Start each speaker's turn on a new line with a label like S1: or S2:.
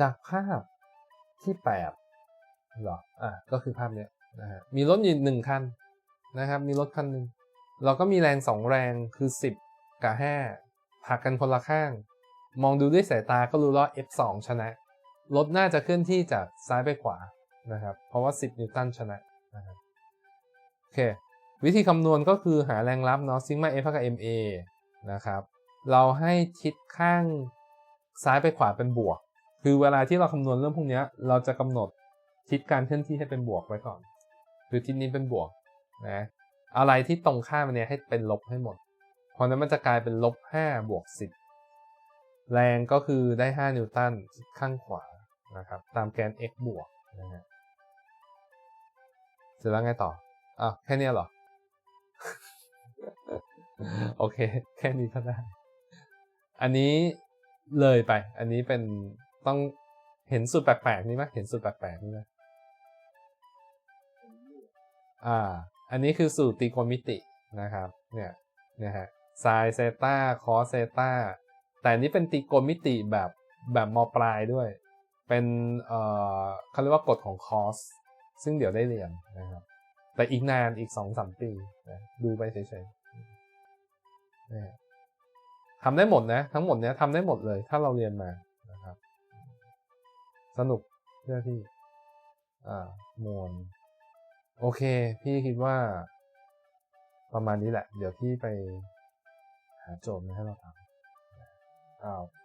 S1: จากภาพที่แปดเหรออะก็คือภาพเนี้ยนะฮะมีรถอยู่หนึ่งคันนะครับ มีรถคันหนึ่งเราก็มีแรงสองแรงคือสิบกับห้าผลักกันคนละข้าง มองดูด้วยสายตาก็รู้แล้วว่า F2 ชนะ รถน่าจะเคลื่อนที่จากซ้ายไปขวานะครับ เพราะว่า 10 นิวตันชนะนะครับโอเค วิธีคำนวณก็คือหาแรงรับเนาะซิงมา F กับ MA นะครับ เราให้ทิศข้างซ้ายไปขวาเป็นบวก คือเวลาที่เราคำนวณเรื่องพวกนี้เราจะกำหนดทิศการเคลื่อนที่ให้เป็นบวกไว้ก่อน คือทิศนี้เป็นบวกนะอะไรที่ตรงข้ามมันเนี่ยให้เป็นลบให้หมด เพราะนั้นมันจะกลายเป็นลบ5บวก10 แรงก็คือได้ 5 นิวตันข้างขวานะครับตามแกน x บวกนะฮะเสร็จแล้วไงต่ออะแค่นี้เหรอ โอเค แค่นี้ก็ได้ อันนี้เลยไป อันนี้เป็น ต้องเห็นสูตรแปลกๆนี่ไหมเห็นสูตรแปลกๆนี่ไหมอ่า อันนี้คือสูตรตรีโกณมิตินะครับ เนี่ยนะฮะไซน์เซต้าคอสเซต้าแต่อันนี้เป็นตรีโกณมิติแบบแบบมปลายด้วย เป็นเอ่อเขาเรียกว่ากฎของคอสซึ่งเดี๋ยวได้เรียนนะครับ แต่อีกนานอีกสองสามปีนะดูไปเฉยๆนะฮะทำได้หมดนะ ทั้งหมดเนี้ยทำได้หมดเลย ถ้าเราเรียนมา สนุกเชื่อพี่ อ่ามวลโอเค พี่คิดว่า ประมาณนี้แหละ เดี๋ยวพี่ไปหาโจทย์มาให้เราทำอ้าโอเค